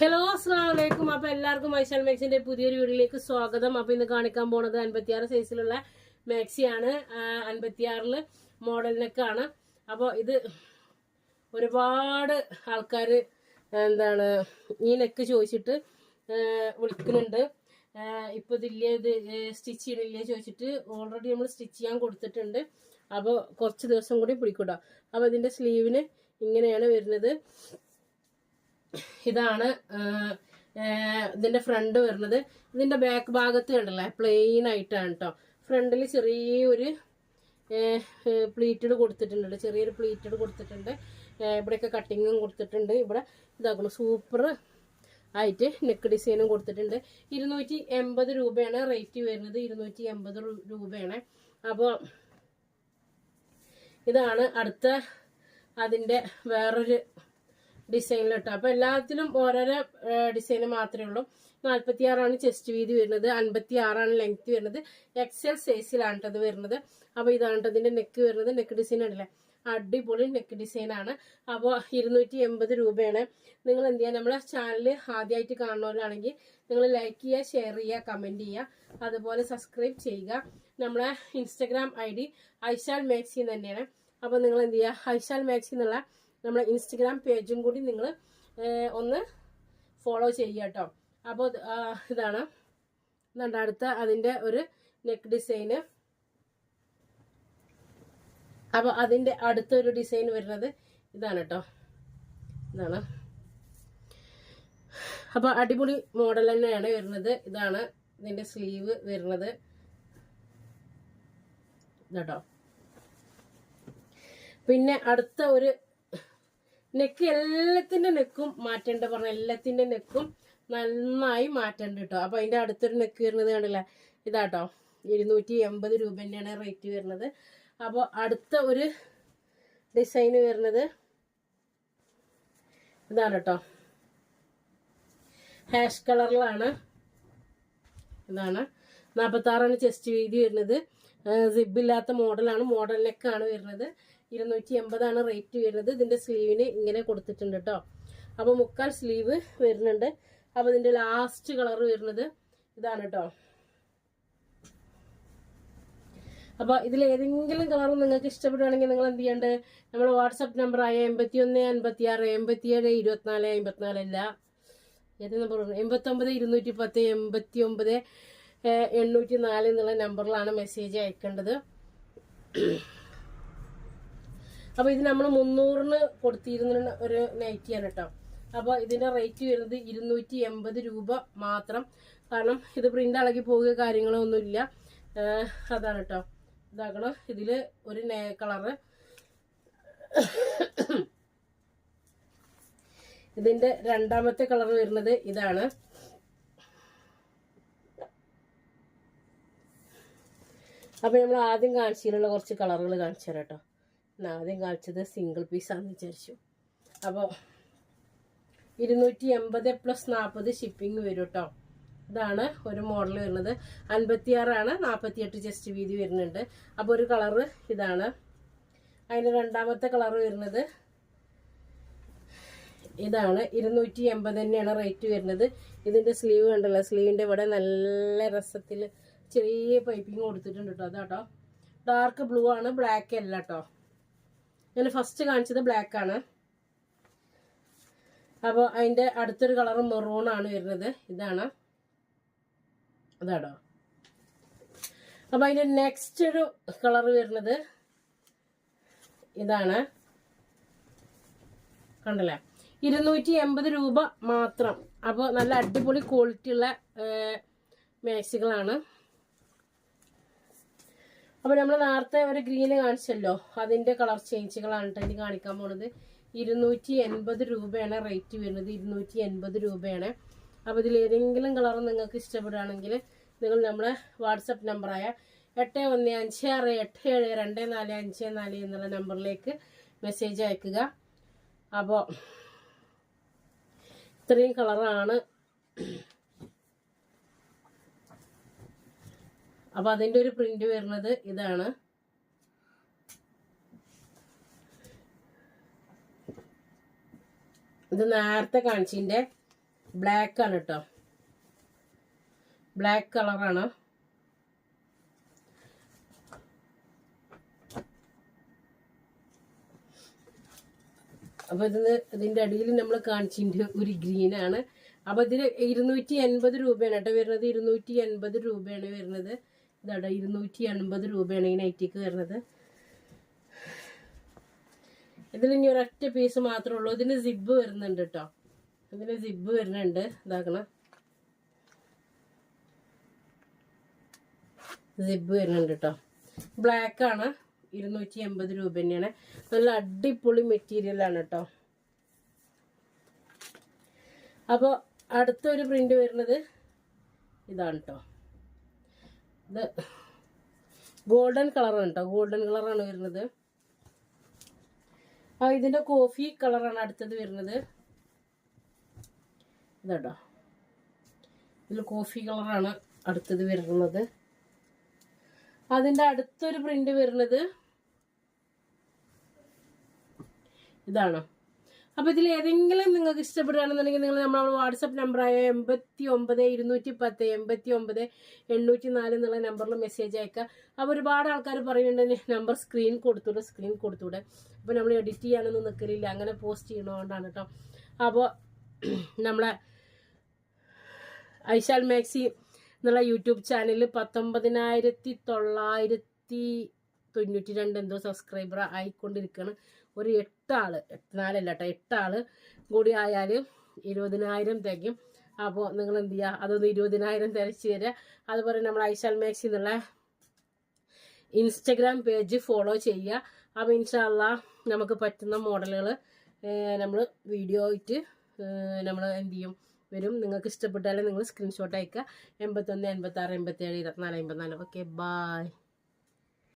Hello അസ്സാം വലൈക്കും അപ്പൊ എല്ലാവർക്കും വൈശാൽ മാക്സിന്റെ പുതിയൊരു വീഡിയോയിലേക്ക് സ്വാഗതം. അപ്പൊ ഇന്ന് കാണിക്കാൻ പോണത് അൻപത്തിയാറ് സൈസിലുള്ള മാക്സിയാണ്. അൻപത്തിയാറിൽ മോഡൽ ആണ് അപ്പോൾ ഇത് ഒരുപാട് ആൾക്കാർ എന്താണ് ഈ നെക്ക് ചോദിച്ചിട്ട് വിളിക്കുന്നുണ്ട്. ഇപ്പൊ ഇതില്ലേ ഇത് സ്റ്റിച്ച് ചെയ്യണില്ലേ ചോദിച്ചിട്ട് ഓൾറെഡി നമ്മൾ സ്റ്റിച്ച് ചെയ്യാൻ കൊടുത്തിട്ടുണ്ട്. അപ്പോൾ കുറച്ച് ദിവസം കൂടി പിടിക്കൂട്ടോ. അപ്പോൾ ഇതിന്റെ സ്ലീവിന് ഇങ്ങനെയാണ് വരുന്നത്. ഇതാണ് ഇതിന്റെ ഫ്രണ്ട് വരുന്നത്. ഇതിന്റെ ബാക്ക് ഭാഗത്ത് കണ്ടല്ലേ പ്ലെയിൻ ആയിട്ടാണ് കേട്ടോ ഫ്രണ്ടിൽ ചെറിയൊരു പ്ലീറ്റഡ് കൊടുത്തിട്ടുണ്ട്. ചെറിയൊരു പ്ലീറ്റഡ് കൊടുത്തിട്ടുണ്ട്. ഇവിടെയൊക്കെ കട്ടിങ്ങും കൊടുത്തിട്ടുണ്ട്. ഇവിടെ ഇതാക്കണം സൂപ്പർ ആയിട്ട് നെക്ക് ഡിസൈനും കൊടുത്തിട്ടുണ്ട്. ഇരുന്നൂറ്റി എൺപത് രൂപയാണ് റേറ്റ് വരുന്നത്. ഇരുന്നൂറ്റി എൺപത് രൂപയാണ്. അപ്പോൾ ഇതാണ് അടുത്ത അതിന്റെ വേറൊരു ഡിസൈനിൽ കേട്ടോ അപ്പോൾ എല്ലാത്തിലും ഓരോരോ ഡിസൈൻ മാത്രമേ ഉള്ളൂ. നാൽപ്പത്തി ആറാണ് ചെസ്റ്റ് വീതി വരുന്നത്. അൻപത്തി ആറാണ് ലെങ്ത് വരുന്നത്. എക്സൽ സൈസിലാണ് കേട്ടോ അത് വരുന്നത്. അപ്പോൾ ഇതാണ് അതിന്റെ നെക്ക് വരുന്നത്. നെക്ക് ഡിസൈൻ ആണല്ലേ അടിപൊളി നെക്ക് ഡിസൈൻ ആണ്. അപ്പോൾ ഇരുന്നൂറ്റി എൺപത് രൂപയാണ്. നിങ്ങൾ എന്ത് ചെയ്യുക നമ്മളെ ചാനൽ ആദ്യമായിട്ട് കാണുന്നവരാണെങ്കിൽ നിങ്ങൾ ലൈക്ക് ചെയ്യുക ഷെയർ ചെയ്യുക കമന്റ് ചെയ്യുക അതുപോലെ സബ്സ്ക്രൈബ് ചെയ്യുക. നമ്മളെ ഇൻസ്റ്റഗ്രാം ഐ ഡി ഐശാൽ മാക്സി തന്നെയാണ്. അപ്പോൾ നിങ്ങൾ എന്ത് ചെയ്യുക ഐശാൽ മാക്സി എന്നുള്ള നമ്മളെ ഇൻസ്റ്റഗ്രാം പേജും കൂടി നിങ്ങൾ ഒന്ന് ഫോളോ ചെയ്യുക കേട്ടോ അപ്പോൾ ഇതാണ്. ഇതുണ്ട് അടുത്ത അതിന്റെ ഒരു നെക്ക് ഡിസൈന് അപ്പോൾ അതിന്റെ അടുത്തൊരു ഡിസൈൻ വരുന്നത് ഇതാണ് കേട്ടോ ഇതാണ്. അപ്പോൾ അടിപൊളി മോഡൽ തന്നെയാണ് വരുന്നത്. ഇതാണ് ഇതിന്റെ സ്ലീവ് വരുന്നത്. ഇതാട്ടോ. പിന്നെ അടുത്ത ഒരു നെക്ക് എല്ലാത്തിന്റെ നെക്കും മാറ്റേണ്ട പറഞ്ഞ എല്ലാത്തിന്റെ നെക്കും നന്നായി മാറ്റേണ്ട കേട്ടോ അപ്പൊ അതിന്റെ അടുത്തൊരു നെക്ക് വരുന്നത് കണ്ടില്ല? ഇതാട്ടോ. ഇരുന്നൂറ്റി എൺപത് രൂപ തന്നെയാണ് റേറ്റ് വരുന്നത്. അപ്പോൾ അടുത്ത ഒരു ഡിസൈൻ വരുന്നത് ഇതാണ് കേട്ടോ ഹാഷ് കളറിലാണ് ഇതാണ്. നാൽപ്പത്താറാണ് ചെസ്റ്റ് വീതി വരുന്നത്. സിബില്ലാത്ത മോഡലാണ് മോഡൽ നെക്കാണ് വരുന്നത്. ഇരുന്നൂറ്റി എൺപതാണ് റേറ്റ് വരുന്നത്. ഇതിന്റെ സ്ലീവിന് ഇങ്ങനെ കൊടുത്തിട്ടുണ്ട് കേട്ടോ അപ്പോൾ മുക്കാൽ സ്ലീവ് വരുന്നുണ്ട്. അപ്പോൾ ഇതിന്റെ ലാസ്റ്റ് കളർ വരുന്നത് ഇതാണ് കേട്ടോ അപ്പോൾ ഇതിൽ ഏതെങ്കിലും കളർ നിങ്ങൾക്ക് ഇഷ്ടപ്പെടുകയാണെങ്കിൽ നിങ്ങൾ എന്ത് ചെയ്യേണ്ടത് നമ്മുടെ വാട്സപ്പ് നമ്പറായ എൺപത്തി ഒന്ന് അൻപത്തി ആറ് എൺപത്തി ഏഴ് ഇരുപത്തിനാല് അമ്പത്തിനാല് അല്ല. ഏത് നമ്പർ എൺപത്തൊമ്പത് ഇരുന്നൂറ്റി പത്ത് എൺപത്തി ഒമ്പത് എണ്ണൂറ്റി നാല് എന്നുള്ള നമ്പറിലാണ് മെസ്സേജ് അയക്കേണ്ടത്. അപ്പോൾ ഇത് നമ്മൾ മുന്നൂറിന് കൊടുത്തിരുന്ന ഒരു നൈറ്റിയാണ് കേട്ടോ അപ്പോൾ ഇതിന്റെ റേറ്റ് വരുന്നത് ഇരുന്നൂറ്റി എൺപത് രൂപ മാത്രം. കാരണം ഇത് പ്രിന്റ് ഇളകി പോകുക കാര്യങ്ങളോ ഒന്നുമില്ല അതാണ് കേട്ടോ ഇതാക്കണം. ഇതിൽ ഒരു കളറ് ഇതിന്റെ രണ്ടാമത്തെ കളർ വരുന്നത് ഇതാണ്. അപ്പൊ നമ്മൾ ആദ്യം കാണിച്ചതിലുള്ള കുറച്ച് കളറുകൾ കാണിച്ചു തരാം കേട്ടോ ആദ്യം കാണിച്ചത് സിംഗിൾ പീസാന്ന് വിചാരിച്ചു. അപ്പോൾ ഇരുന്നൂറ്റി എൺപത് പ്ലസ് നാൽപ്പത് ഷിപ്പിംഗ് വരും കേട്ടോ ഇതാണ് ഒരു മോഡൽ വരുന്നത്. അൻപത്തിയാറാണ് നാൽപ്പത്തിയെട്ട് ചെസ്റ്റ് വീതി വരുന്നുണ്ട്. അപ്പോൾ ഒരു കളറ് ഇതാണ്. അതിന് രണ്ടാമത്തെ കളർ വരുന്നത് ഇതാണ്. ഇരുന്നൂറ്റി എൺപത് തന്നെയാണ് റേറ്റ് വരുന്നത്. ഇതിന്റെ സ്ലീവ് കണ്ടല്ലോ സ്ലീവിന്റെ ഇവിടെ നല്ല രസത്തിൽ ചെറിയ പൈപ്പിംഗ് കൊടുത്തിട്ടുണ്ട് കേട്ടോ അതാട്ടോ. ഡാർക്ക് ബ്ലൂ ആണ് ബ്ലാക്ക് അല്ല കേട്ടോ ഞാൻ ഫസ്റ്റ് കാണിച്ചത് ബ്ലാക്ക് ആണ്. അപ്പോൾ അതിന്റെ അടുത്തൊരു കളർ മെറൂൺ ആണ് വരുന്നത്. ഇതാണ്. അതാടോ. അപ്പോൾ അതിന്റെ നെക്സ്റ്റ് ഒരു കളർ വരുന്നത് ഇതാണ്. കണ്ടല്ലേ? ഇരുന്നൂറ്റി എൺപത് രൂപ മാത്രം. അപ്പോൾ നല്ല അടിപൊളി ക്വാളിറ്റി ഉള്ള മാക്സികളാണ് അപ്പോൾ നമ്മൾ നേരത്തെ ഒരു ഗ്രീന് കാണിച്ചല്ലോ. അതിന്റെ കളർ ചേഞ്ചുകളാണ് ഇനി കാണിക്കാൻ പോണത്. ഇരുന്നൂറ്റി എൺപത് രൂപയാണ് റേറ്റ് വരുന്നത്. ഇരുന്നൂറ്റി എൺപത് രൂപയാണ്. അപ്പോൾ ഇതിൽ ഏതെങ്കിലും കളർ നിങ്ങൾക്ക് ഇഷ്ടപ്പെടുകയാണെങ്കിൽ നിങ്ങൾ നമ്മളെ വാട്സപ്പ് നമ്പറായ എട്ട് ഒന്ന് അഞ്ച് ആറ് എട്ട് ഏഴ് രണ്ട് നാല് അഞ്ച് നാല് എന്നുള്ള നമ്പറിലേക്ക് മെസ്സേജ് അയക്കുക. അപ്പോൾ ഇത്രയും കളറാണ് അപ്പോൾ അതിന്റെ ഒരു പ്രിന്റ് വരുന്നത് ഇതാണ്. ഇത് നേരത്തെ കാണിച്ചിന്റെ ബ്ലാക്ക് ആണ് കേട്ടോ ബ്ലാക്ക് കളറാണ് അപ്പൊ ഇതിന് ഇതിന്റെ അടിയിൽ നമ്മൾ കാണിച്ചിന്റെ ഒരു ഗ്രീൻ ആണ്. അപ്പൊ ഇതിന് ഇരുന്നൂറ്റി എൺപത് രൂപയാണ് കേട്ടോ വരുന്നത്. ഇരുന്നൂറ്റി എൺപത് രൂപയാണ് വരുന്നത്. ഇതാട്ടോ ഇരുന്നൂറ്റി എൺപത് രൂപയാണ് ഈ നൈറ്റിക്ക് വരുന്നത്. ഇതിൽ ഇനി ഒരൊറ്റ പീസ് മാത്രമേ ഉള്ളൂ. ഇതിന് സിബ് വരുന്നുണ്ട് കേട്ടോ ഇതിന് സിബ് വരുന്നുണ്ട്. ഇതാക്കണം. സിബ് വരുന്നുണ്ട് കേട്ടോ ബ്ലാക്ക് ആണ്. ഇരുന്നൂറ്റി എൺപത് രൂപ തന്നെയാണ്. നല്ല അടിപൊളി മെറ്റീരിയൽ ആണ് കേട്ടോ അപ്പോൾ അടുത്തൊരു പ്രിന്റ് വരുന്നത് ഇതാണ് കേട്ടോ ഇത് ഗോൾഡൻ കളറാണ് കേട്ടോ. ഗോൾഡൻ കളറാണ് വരുന്നത്. ആ ഇതിന്റെ കോഫി കളറാണ് അടുത്തത് വരുന്നത്. ഇതാട്ടോ. ഇതിൽ കോഫി കളറാണ് അടുത്തത് വരുന്നത്. അതിന്റെ അടുത്തൊരു പ്രിന്റ് വരുന്നത് ഇതാണ്. അപ്പൊ ഇതിൽ ഏതെങ്കിലും നിങ്ങൾക്ക് ഇഷ്ടപ്പെടുകയാണെന്നുണ്ടെങ്കിൽ നിങ്ങൾ നമ്മുടെ വാട്സപ്പ് നമ്പറായ എൺപത്തി ഒമ്പത് ഇരുന്നൂറ്റി പത്ത് എൺപത്തി ഒമ്പത് എണ്ണൂറ്റി നാല് എന്നുള്ള നമ്പറിൽ മെസ്സേജ് അയക്കുക. അപ്പോൾ ഒരുപാട് ആൾക്കാർ പറയുന്നുണ്ട് നമ്പർ സ്ക്രീൻ കൊടുത്തൂടെ സ്ക്രീൻ കൊടുത്തൂടെ. അപ്പോൾ നമ്മൾ എഡിറ്റ് ചെയ്യാനൊന്നും നിൽക്കലില്ല അങ്ങനെ പോസ്റ്റ് ചെയ്യണതുകൊണ്ടാണ് കേട്ടോ അപ്പോൾ നമ്മളെ ഐശാൽ മാക്സി എന്നുള്ള യൂട്യൂബ് ചാനലിൽ പത്തൊമ്പതിനായിരത്തി തൊള്ളായിരത്തി തൊണ്ണൂറ്റി രണ്ട് എന്തോ സബ്സ്ക്രൈബർ ആയിക്കൊണ്ടിരിക്കുകയാണ് ഒരു എട്ടാൾ നാലല്ല കേട്ടോ എട്ടാൾ കൂടി ആയാൽ ഇരുപതിനായിരം തികയും. അപ്പോൾ നിങ്ങൾ എന്ത് ചെയ്യുക അതൊന്ന് ഇരുപതിനായിരം തിരച്ച് തരിക അതുപോലെ നമ്മൾ ഐശാൽ മാക്സി എന്നുള്ള ഇൻസ്റ്റഗ്രാം പേജ് ഫോളോ ചെയ്യുക അപ്പോൾ ഇൻഷാല്ല നമുക്ക് പറ്റുന്ന മോഡലുകൾ നമ്മൾ വീഡിയോ ആയിട്ട് നമ്മൾ എന്ത് ചെയ്യും? വരും. നിങ്ങൾക്ക് ഇഷ്ടപ്പെട്ടാലും നിങ്ങൾ സ്ക്രീൻഷോട്ട് അയക്കുക എൺപത്തൊന്ന് എൺപത്താറ് എൺപത്തേഴ് ഇരുപത്തിനാല് അമ്പത്തിനാല്. Okay bye